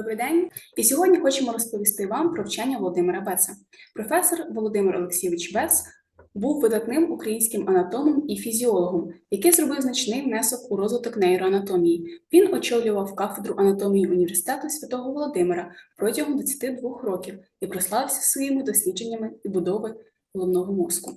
Добрий день. І сьогодні хочемо розповісти вам про вчення Володимира Беца. Професор Володимир Олексійович Бец був видатним українським анатомом і фізіологом, який зробив значний внесок у розвиток нейроанатомії. Він очолював кафедру анатомії університету святого Володимира протягом 22 років і прославився своїми дослідженнями і будови головного мозку.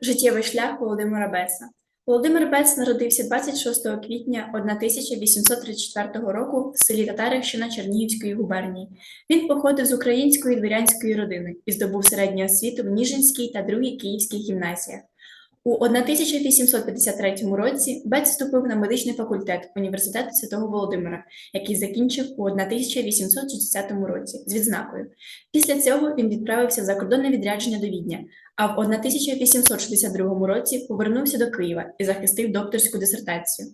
Життєвий шлях Володимира Беца. Володимир Бец народився 26 квітня 1834 року в селі Татарівщина Чернігівської губернії. Він походив з української дворянської родини і здобув середню освіту в Ніжинській та другій київських гімназіях. У 1853 році Бец вступив на медичний факультет Університету Святого Володимира, який закінчив у 1860 році з відзнакою. Після цього він відправився в закордонне відрядження до Відня, а в 1862 році повернувся до Києва і захистив докторську дисертацію.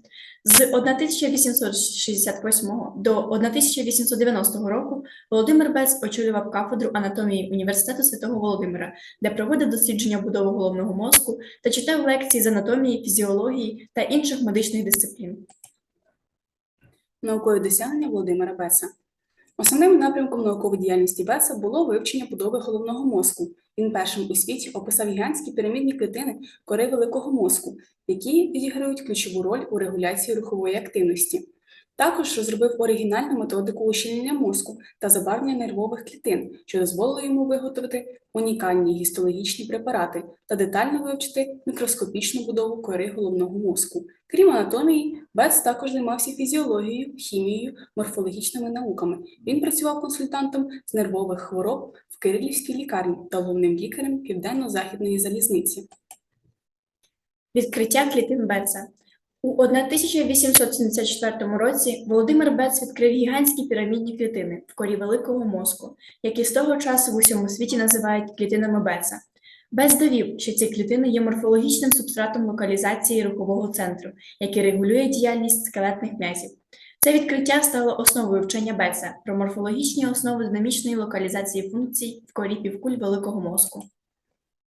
З 1868 до 1890 року Володимир Бец очолював кафедру анатомії Університету Святого Володимира, де проводив дослідження будови головного мозку та читав лекції з анатомії, фізіології та інших медичних дисциплін. Наукові досягнення Володимира Беса. Основним напрямком наукової діяльності Беса було вивчення будови головного мозку. Він першим у світі описав гігантські пірамідні клітини кори великого мозку, які відіграють ключову роль у регуляції рухової активності. Також розробив оригінальну методику ущільнення мозку та забарвлення нервових клітин, що дозволило йому виготовити унікальні гістологічні препарати та детально вивчити мікроскопічну будову кори головного мозку. Крім анатомії, Бец також займався фізіологією, хімією, морфологічними науками. Він працював консультантом з нервових хвороб в Кирилівській лікарні та головним лікарем Південно-Західної залізниці. Відкриття клітин Беца. У 1874 році Володимир Бец відкрив гігантські пірамідні клітини в корі великого мозку, які з того часу в усьому світі називають клітинами Беца. Бец довів, що ці клітини є морфологічним субстратом локалізації рухового центру, який регулює діяльність скелетних м'язів. Це відкриття стало основою вчення Беца про морфологічні основи динамічної локалізації функцій в корі півкуль великого мозку.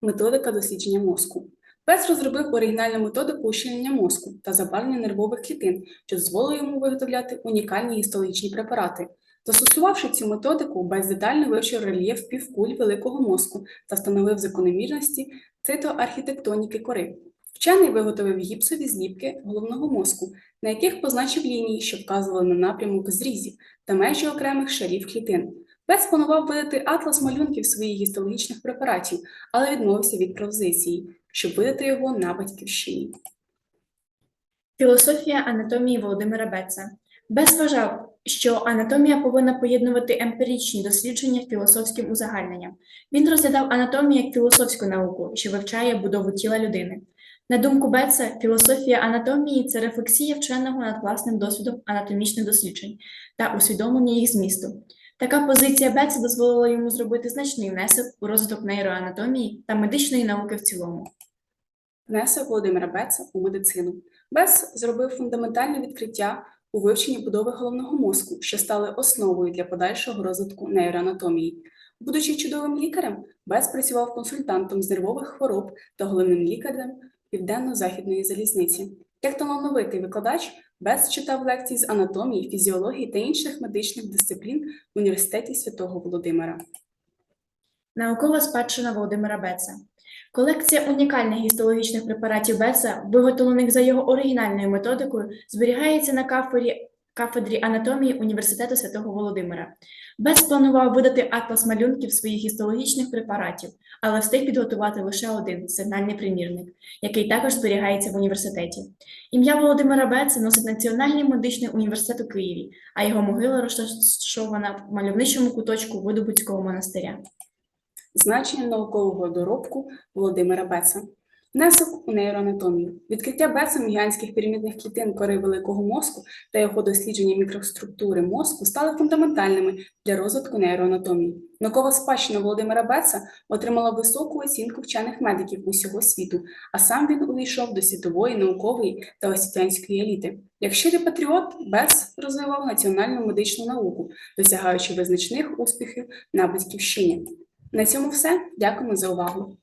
Методика дослідження мозку. Бец розробив оригінальну методику ущільнення мозку та забарвлення нервових клітин, що дозволило йому виготовляти унікальні гістологічні препарати. Застосувавши цю методику, Бец детально вивчив рельєф півкуль великого мозку та встановив закономірності цитоархітектоніки кори. Вчений виготовив гіпсові зліпки головного мозку, на яких позначив лінії, що вказували на напрямок зрізів та межі окремих шарів клітин. Бец планував видати атлас малюнків своїх гістологічних препаратів, але відмовився від пропозиції, щоб видати його на батьківщині. Філософія анатомії Володимира Беца. Бец вважав, що анатомія повинна поєднувати емпіричні дослідження філософським узагальненням. Він розглядав анатомію як філософську науку, що вивчає будову тіла людини. На думку Беца, філософія анатомії це рефлексія вченого над власним досвідом анатомічних досліджень та усвідомлення їх змісту. Така позиція Беца дозволила йому зробити значний внесок у розвиток нейроанатомії та медичної науки в цілому. Внесок Володимира Беца у медицину. Бец зробив фундаментальне відкриття у вивченні будови головного мозку, що стали основою для подальшого розвитку нейроанатомії. Будучи чудовим лікарем, Бец працював консультантом з нервових хвороб та головним лікарем Південно-Західної залізниці. Як талановитий викладач, без читав лекції з анатомії, фізіології та інших медичних дисциплін в університеті святого Володимира. Наукова спадщина Володимира Беца. Колекція унікальних гістологічних препаратів Беца, виготовлених за його оригінальною методикою, зберігається на кафедрі, кафедрі анатомії Університету Святого Володимира. Бец планував видати атлас малюнків своїх гістологічних препаратів, але встиг підготувати лише один сигнальний примірник, який також зберігається в університеті. Ім'я Володимира Беца носить Національний медичний університет у Києві, а його могила розташована в мальовничому куточку Видобуцького монастиря. Значення наукового доробку Володимира Беца. Внесок у нейроанатомію. Відкриття Бецом гігантських пірамідних клітин кори великого мозку та його дослідження мікроструктури мозку стали фундаментальними для розвитку нейроанатомії. Наукова спадщина Володимира Беца отримала високу оцінку вчених медиків усього світу, а сам він увійшов до світової наукової та освітянської еліти. Як щирий патріот, Бец розвивав національну медичну науку, досягаючи визначних успіхів на батьківщині. На цьому все. Дякуємо за увагу.